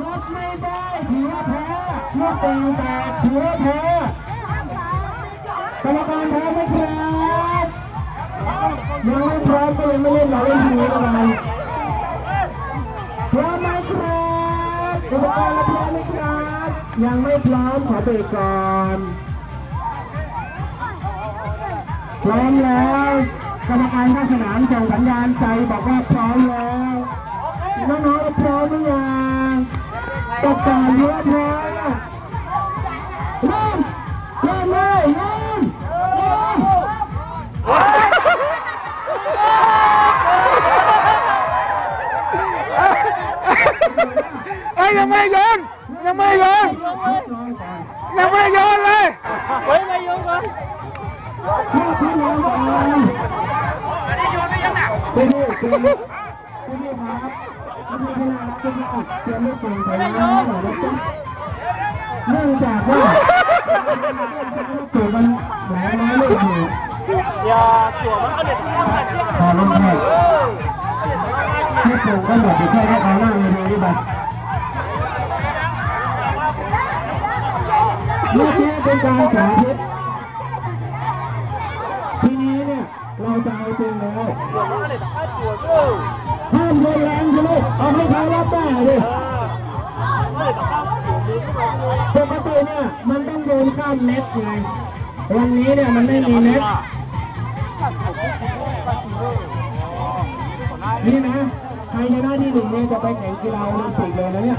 รถไม่ได้ถือว่าแพ้ลูกเตะแตกถือว่าแพ้กรรมการพร้อมไหมครับยังไม่พร้อมก็ยังไม่เล่นเราเล่นทีนี้อะไรพร้อมไหมครับกรรมการเราพร้อมไหมครับ ยังไม่พร้อมขอเบรกก่อนพร้อมแล้วกรรมการข้างสนามส่งสัญญาณใจบอกว่าพร้อมแล้วน้องๆพร้อมหรือยัง ตกก่อนเยอะพร้อมเริ่มเริ่มเลยเริ่มเริ่ม เอ้ยยังไม่โยนยังไม่โยนยังไม่โยนเลยเฮ้ยไม่ยกก่อนพ่อพี่น้องก่อนอันนี้โยนไม่ยังหนักพี่พี่พี่พี่ครับพี่พี่ที่น่ารักพี่พี่อะเตรียมไม่เก่งแต่ยังไม่หน่อยนะจ๊ะเนื่องจากว่าตัวมันแหลมน้อยลูกอยู่อย่าจั่วมันเอาเด็ดที่มาเทียบพอลงแค่ที่ปลูกก็หมดอยู่แค่แค่เขาหน้าเวทีนี่ไปเมื่อกี้เป็นการสาธิตทีนี้เนี่ยเราจะเอาจริงแล้ว ห้ามโดนแรงใช่ไหมเอาให้ทารับได้เลยเกมือขึ้นมาเลยปกติเนี่ยมันต้องโดนข้ามเน็ตไงวันนี้เนี่ยมันไม่มีเน็ตนี่นะใครชนะที่หนึ่งเนี่ยจะไปแข่งกีฬาโอลิมปิกเลยนะเนี่ย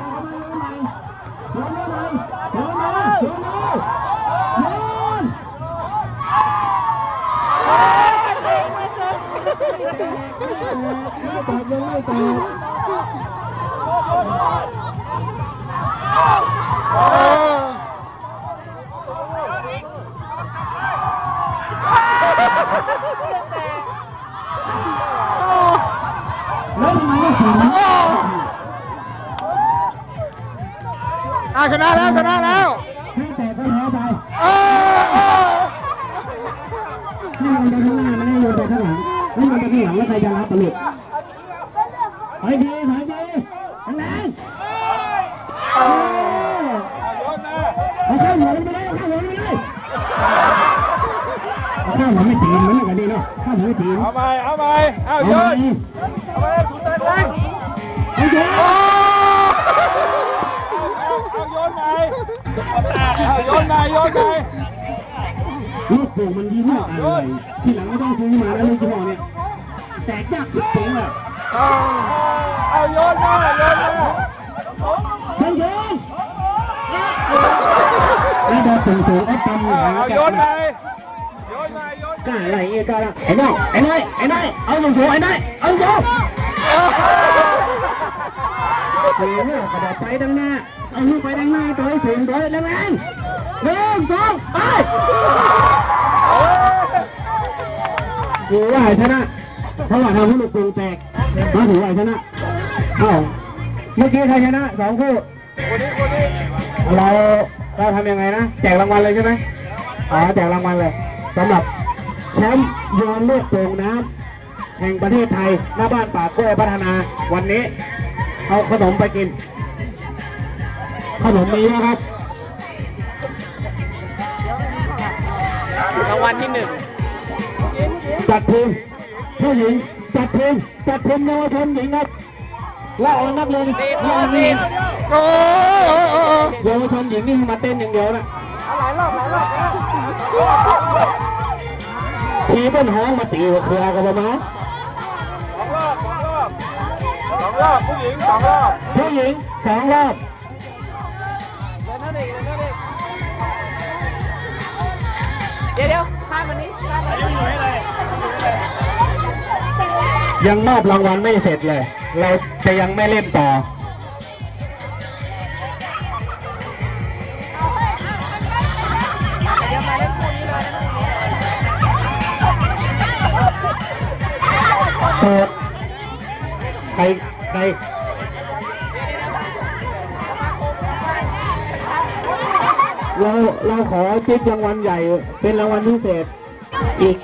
อะชนะแล้วชนะแล้วให้แต่ก็แพ้ไปเออเออให้มันไปข้างหน้ามันให้โยนไปข้างหลังให้มันไปข้างหลังแล้วใครจะรับตลกถอยดีถอยดีแรงๆเออเอาข้าวหัวมันไปได้เอาข้าวหัวมันไปได้เอาข้าวหัวไม่ตีนมันนี่กันดีเนาะข้าวหัวไม่ตีนเอาไปเอาไปเอาเอาโยไปนเอา โยนไปโยลูกโป่งมันยิ้มอะไรทีหลังไม่ต้องซื้อมาแล้วลูกยี่ห้อเนี่ยแตกยากทุกโป่งเลยเอาเอาโยนมาโยนมาเฮ้ยเฮ้ยแล้วเดินสูงสูงไอ้ตำหนาโยนไปโยนมาโยนกล้าอะไรเงี้กล้าละไอ้น้องไอ้น้อยไอ้น้อยเอาสูงสูงไอ้น้อยเอาสูงเสียงเนี่ยกระโดดไปด้านหน้าเอาลูกไปด้านหน้าตัวให้สูงตัวแรงแรง หนึ่งสองไปถือว่าชนะเพราะว่าทำให้ลูกโป่งแตกมาถือว่าชนะเอ้าเมื่อกี้ใครชนะสองคู่เราเราทำยังไงนะแจกรางวัลเลยใช่ไหมอ๋อแจกรางวัลเลยสำหรับแชมป์โยนลูกโป่งน้ำแห่งประเทศไทยหน้าบ้านป่ากล้วยพัฒนาวันนี้ เอาขนมไปกิน ขนมมีนะครับ รางวัลที่หนึ่งจัดทีมผู้หญิงจัดทีมจัดทีมเยาวชนหญิงครับและเอานักเรียนและเอานักเรียนโอ้โอ้โอ้เยาวชนหญิงนี่มาเต้นอย่างเดียวนะหลายรอบหลายรอบแล้วทีบนห้องมาตีหัวเครือกันประมาณสองรอบสองรอบสองรอบผู้หญิงสองรอบผู้หญิงสองรอบ เดี๋ยวเดี๋ยวข้ามวันนี้ข้ามวันนี้ยังมอบรางวัลไม่เสร็จเลย เราจะยังไม่เล่นต่อ เดี๋ยวมาเล่นคู่นี้เลยนะเปิดใครใคร เราเราขอจิ๊บรางวัลใหญ่ เป็นรางวัลพิเศษ อีก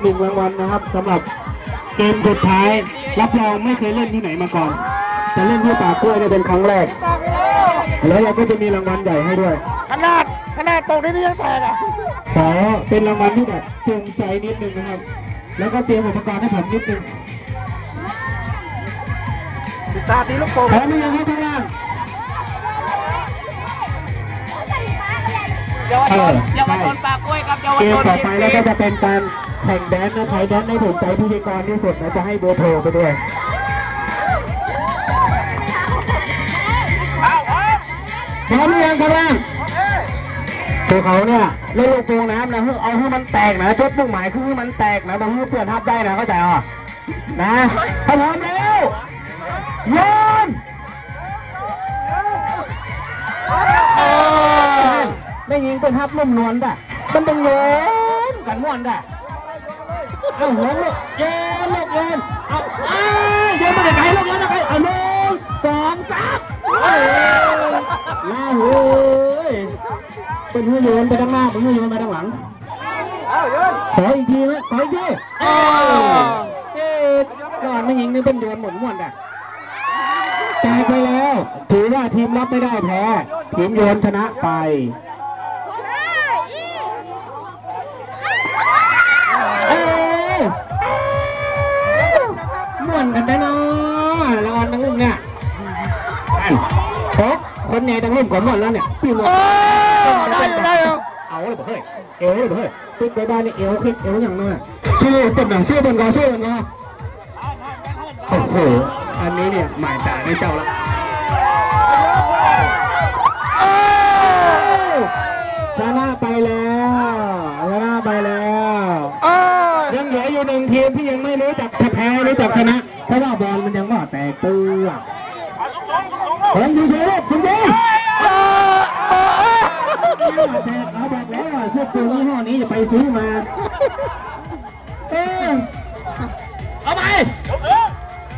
หนึ่งรางวัลนะครับสำหรับเกมสุดท้าย รับรองไม่เคยเล่นที่ไหนมาก่อนจะเล่นที่ป่ากล้วยเนี่ยเป็นครั้งแรก แล้วเราก็จะมีรางวัลใหญ่ให้ด้วย ขนาดขนาดตรงนี้นี่ยังแตกอะขอเป็นรางวัลที่แบบจูงใจนิดนึงนะครับ แล้วก็เตรียมอุปกรณ์ให้ผมนิดนึงติดตาตีลูกโป่งพร้อมหรือยังครับข้างล่างาวชนเออเยาวชนปากกล้วยครับเยาวเกชมนต่อไปแล้วก็ทีมจะเป็นการแข่งแดนซ์นะใครแดนซ์ให้ถูกใจพิธีกรที่สุดนะจะให้เบอร์โทรไปด้วยเอาเอาพร้อมหรือยังครับล่างตัวเขาเนี่ยเล่นลูกโป่งน้ำนะเพื่อเอาให้มันแตกนะจุดมุ่งหมายคือให้มันแตกนะบางทีเพื่อนทับได้นะเข้าใจอะนะถ้าพร้อมแล้วโย ม่ยิงเป็นทับนุ่มนวลด่ะมันเป็นโยนกันม่วนด่ะเอาหัวลูกโยนลูกโยนเอาอ้าวโยนมาไกลลูกโยนมาไกลเอาหนึ่งสองสามเอ้ยลาเฮ้ยเป็นหัวโยนไปด้านหน้าเป็นหัวโยนไปด้านหลังเอาโยนขออีกทีไหมขออีกทีเอ้เอ๊ะก่อนไม่ยิงนี่เป็นโยนหมุนม่วนอะแตกไปแล้ว ถือว่าทีมรับไม่ได้แพ้ทีมโยนชนะไป เอ้ยม่วนกัน ได้เนาะละออนทั้งลุ่มเนี่ยอันโอ๊ะคนใหญ่ทั้งลุ่มก่อนม่วนแล้วเนี่ยพี่ม่วนโอ้ได้อยู่ได้อยู่เอาเลยบ่เฮ้ยเอวเลยบ่เฮ้ยติ๊กไปบ้านนี่เอวขึ้นเอวอย่างนั้นอะชื่อเป็นหนังชื่อบนกอชื่อบนกอโอ้โหอันนี้เนี่ยหมายตาไม่เจ้าละโอ้ชนะไปแล้วชนะไปแล้วโอ้ยังเหลืออยู่หนึ่งทีมที่ยังไม่รู้จักแพ้รู้จักชนะเพ ราะว่าบอลมันยังว่าแตกตัวผมดูเฉยๆคุณดูโอ้โอ้แตกเอาบอกแล้วว่าพวกตัวยี่ห้อนี้จะไปซื้อมาเออเอาไป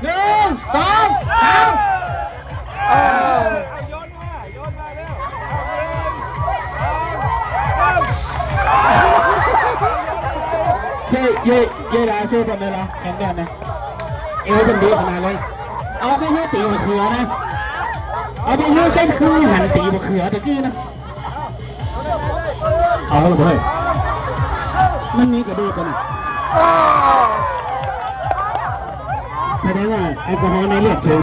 หนึ่งสองสามเย่เย่เย่ลาช่วยกันเลยละแข่งกันนะ เอวเป็นดีขนาดเลย เอาไปให้ตีบะเขือนะ เอาไปให้เส้นคือหันตีบะเขือตะกี้นะ เอาเลยมันมีกระดูกกันนะแสดงว่าแอลกอฮอล์ในเลือดสูง